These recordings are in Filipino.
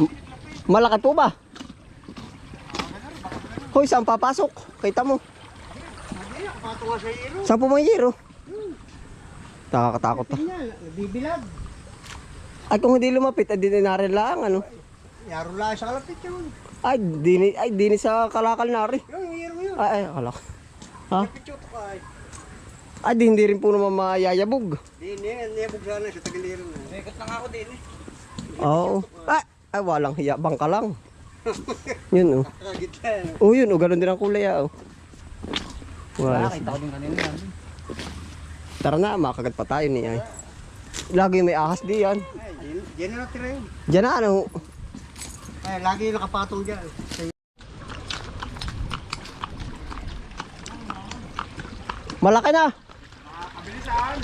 M- Malaki po ba? Hoy, saan papasok? Kita mo. Hindi. Saan po mga yero? Nakakatakot. Tingnan, bibilad. Ay, kung hindi lumapit, ay di na rin lang, ano? Yaro lang sa kalapit yun. Ay, dini, ay, dini sa kalakal na rin. Yung iro yun. Ay, ay, kalak. Ha? Ay. Di, hindi rin po naman mayayabog. Di, ni, niyabog sana sa tagiliro na. Sikat lang ako din eh. Oo. Ay, ay, walang hiya, bangka lang. Yun, oh. Oh, yun, oh, ganun din ang kulay, ah, oh. Wala. ko din kanina yan. Tara na, makagat pa tayo ni ay. Lagi may ahas di yan. Ay, yan- yan na natira yun. Diyan na, ano, Ay, lagi yung nakapatong dyan. malaki na. Kabilisan.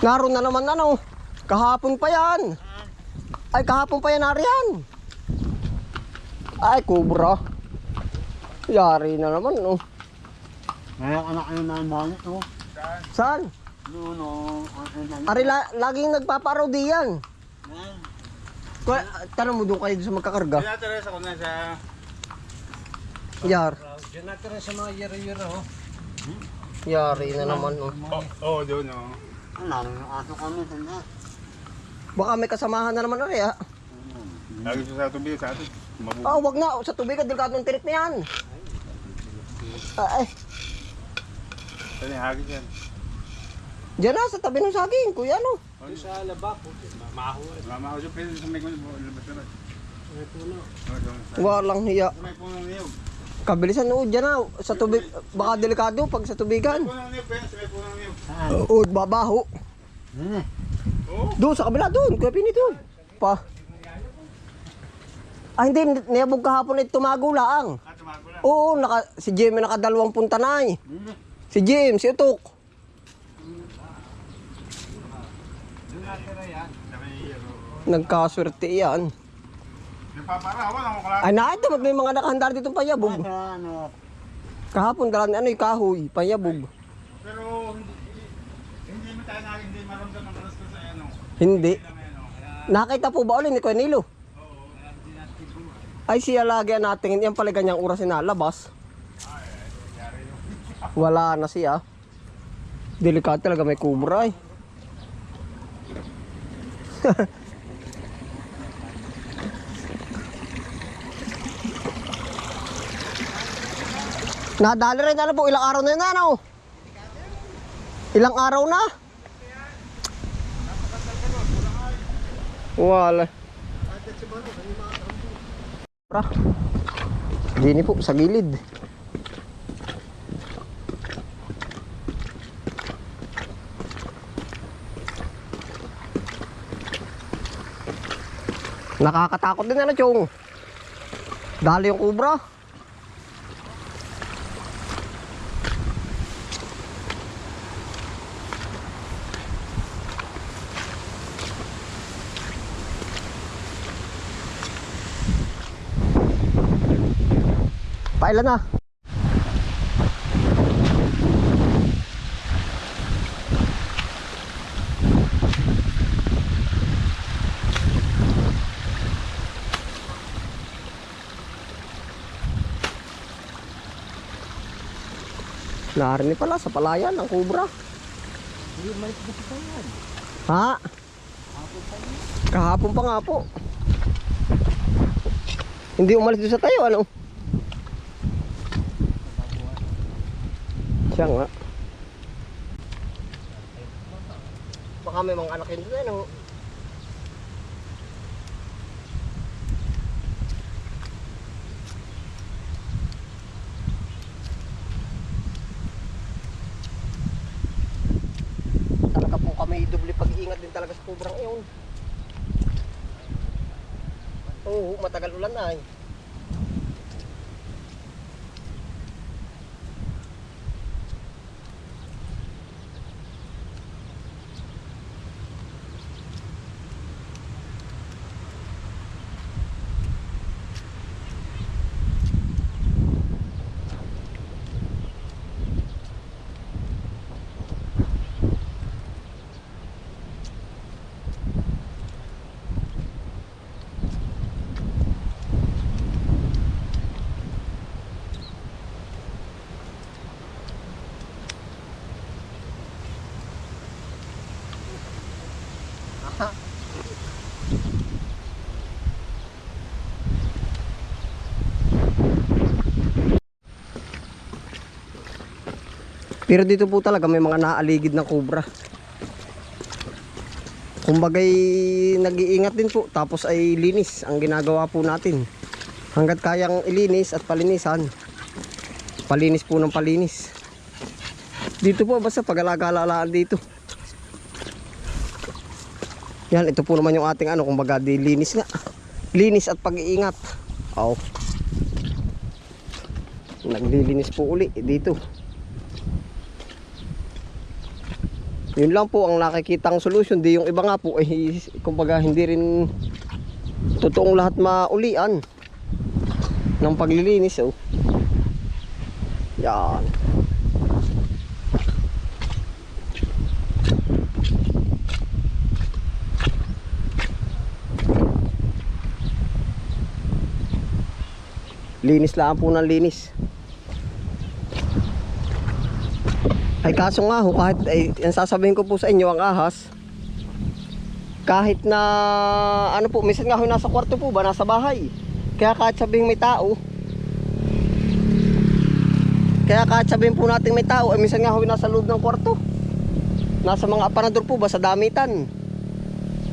Naroon na naman, ano. Kahapon pa yan. Ay, kahapon pa yan, nariyan. Ay, kubra. Yari na naman, oh. Ngayon anak ano na manit oh. Saan? No, no. Ari, la, laging nagpaparaw di yan. Kaya, tanong mo doon kayo sa magkakarga. Natira sa kuna sa... Yar. Diyan natira sa mga yero-yero oh. Yari na naman, oh. Oo, oh, doon oh. Ano, aso kami sana. Baka may kasamahan na naman, ari, ah. Lagi siya sa tubig sa atin. Mabuti. Ah, wag na. Sa tubig, delikado ng tirik na yan. Ah, eh. Saan yung hagis yan? Diyan na, sa tabi ng saging, kuya, ano. Sa labak, maho. Mama ko siya pwede sa may. Labas-labas. May puno. Doon. Walang hiya. may punong niyog. Kabilisan, oh, dyan na. Sa tubig, baka delikado pag sa tubigan. Punong niyog, pwede sa may punong niyog. Saan? Oo, babaho. Ano? Oo. Doon, sa kabila, doon. Kuya Pini, doon. Pa. Ah, hindi. Niyabog kahapon ay tumago laang. Ah, tumago na. Oo, naka, si Jim ay nakadalawang punta na eh. Si Jim, si Utok. May. Nagkaswerte yan. Nagpaparawan ako kala. Ay, na, ito, may mga nakahanda dito payabog. Sa ano? Kahapon, dala ni ano, yung kahoy, payabog. Pero hindi hindi mo tayo na hindi maramdaman ang gusto sa ano. Hindi. Nakita po ba ulit ni Kuya Nilo? Ay siya lagi natingin. Yan pala ganyang oras sinalabas. Wala na siya. Delikado talaga may kubra eh. Nadali rin ano po, ilang araw na yun ano? Ilang araw na? Wala. Pra. Dini po sa gilid. Nakakatakot din na chong. Dali yung kubra. Pailan na. Narinig pala sa palayan ang kubra. Ha? Kahapon pa nga po. Hindi umalis doon sa tayo, ano? Siya nga. Baka may mga anak yun doon, ano? Talaga po kami doble pag-iingat din talaga sa kubrang iyon. Oo, matagal ulan na eh. Pero dito po talaga may mga naaligid ng kubra. Kumbagay nag-iingat din po tapos ay linis ang ginagawa po natin. Hanggat kayang ilinis at palinisan. Palinis po ng palinis. Dito po basta pag-alagalalaan dito. Yan, ito po naman yung ating ano, kumbaga di linis nga. Linis at pag-iingat. Oh. Naglilinis po uli dito. Yun lang po ang nakikitang solution. Di yung iba nga po ay kumbaga hindi rin totoong lahat maulian ng paglilinis oh. Yan. Linis lang po ng linis. Ay kaso nga ho, kahit ay, ang sasabihin ko po sa inyo ang ahas, kahit na ano po, minsan nga ho nasa kwarto po ba, nasa bahay. Kaya kahit sabihin may tao, kaya kahit sabihin po natin may tao, ay minsan nga ho nasa loob ng kwarto. Nasa mga aparador po ba sa damitan.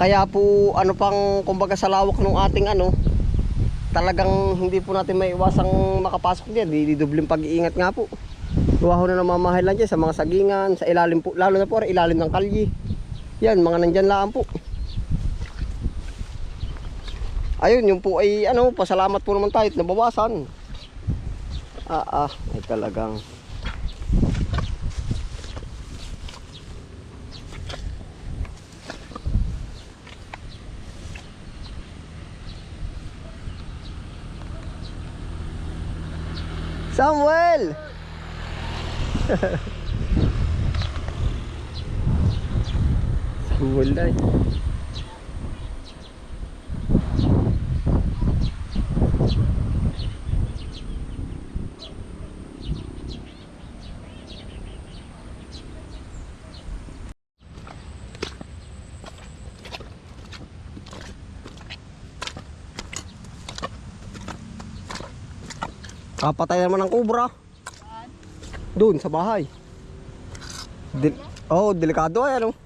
Kaya po ano pang kumbaga sa lawak ng ating ano, talagang hindi po natin may iwasang makapasok diyan. Di, di dubling pag-iingat nga po. Gawa ho na namamahalan dyan sa mga sagingan, sa ilalim po, lalo na po ilalim ng kalye. Yan, mga nandyan lang po. Ayun, yung po ay ano, pasalamat po naman tayo at nabawasan. Ah, ah, ay talagang. Samuel! Eh. Kapatay naman ng kubra. Doon sa bahay. Dil oh, delikado ay ano.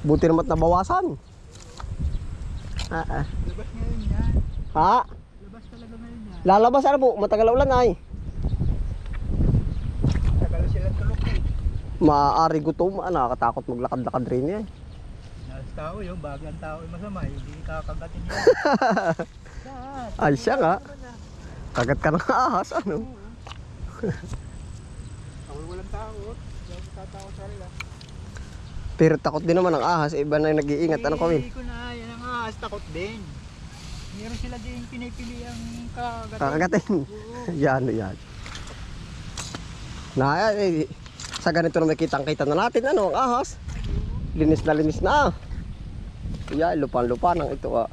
Buti naman nabawasan. Ah, ah. Labas ngayon yan. Ha? Labas talaga ngayon yan. Lalabas ano po? Matagal ulan ay. Tagal silang tulog eh. Maaari gutom. Ah, nakakatakot maglakad-lakad rin yan. Nas tao yun, bagang tao ay masama. Hindi kakagatin yan. Ay siya nga. Kagat ka ng ahas ano. Walang tao. Hindi ako tatao sa kanila. Pero takot din naman ang ahas. Iba na yung nag-iingat. Ano kami? Hindi ko na, yan ang ahas, takot din. Meron sila din pinipili ang kakagatin. Kakagatin. yan, yan. Na, eh, sa ganito na may kitang-kita na natin. Ano, ang ahas. Linis na linis na. Yan, lupan-lupa ng ito ah.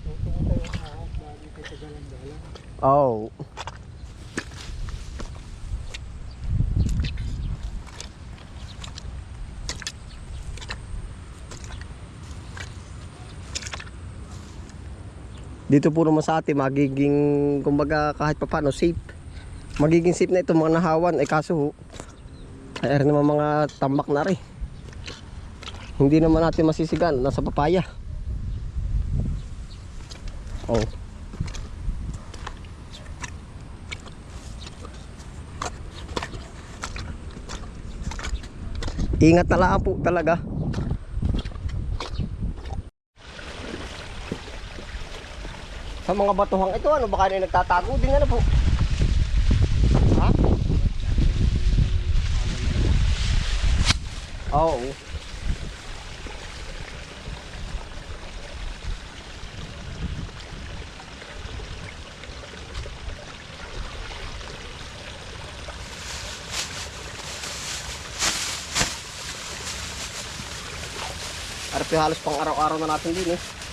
Tutungo tayo ang ahas bago kayo sa galang-galang. Oh. Dito puro naman sa atin magiging kumbaga kahit papaano safe. Magiging safe na ito mga nahawan ay kaso ho. Ay naman mga tambak na rin. Hindi naman natin masisigan nasa papaya. Oh. Ingat na lang po talaga. Sa mga batuhang ito, ano baka na nagtatago din ano po? Ha? Oo. Arpe halos pang araw-araw na natin din eh.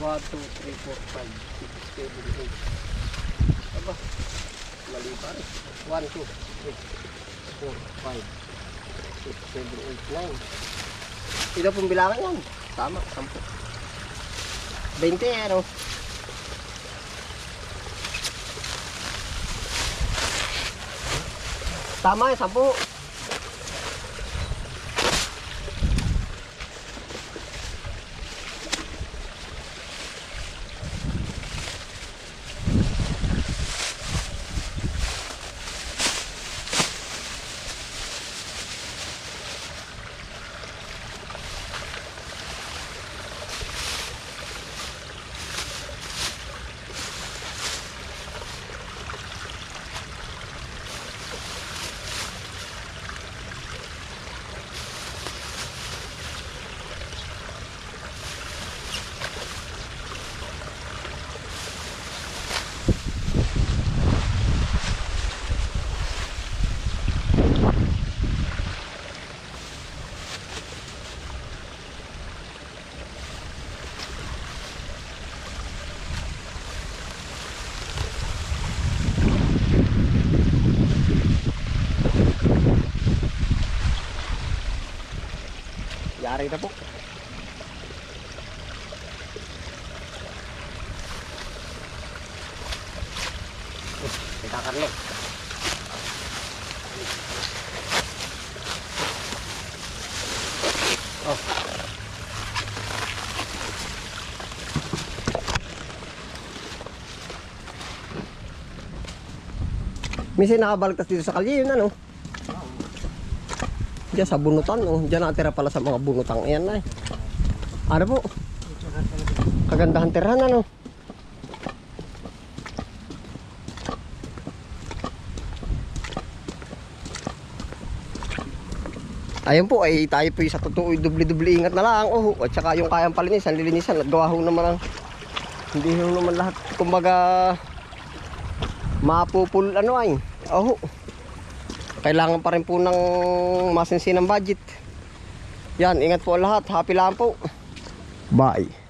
1, 2, 3, 4, 5, 6, 7, 8. Aba, mali pa rin. 1, 2, 3, 4, 5, 6, 7, 8, 9. Ito pong bilangan yan. Tama, 10. 20 ano. Tama yung 10. Yari na po. May kakarlo. Oh. Minsan nakabalagtas dito sa kalye yun ano. Diyan sa bunutan, oh. Diyan natira pala sa mga bunutang. Ayan na eh. Ano po? Kagandahan tirahan ano. Ayun po, ay tayo po sa totoo, dubli-dubli ingat na lang. Oh, at saka yung kayang palinisan, lilinisan, at gawa ho naman ang hindi ho naman lahat, kumbaga, mapupul, ano ay, oh, kailangan pa rin po ng masinsin ng budget. Yan, ingat po lahat. Happy lang po. Bye.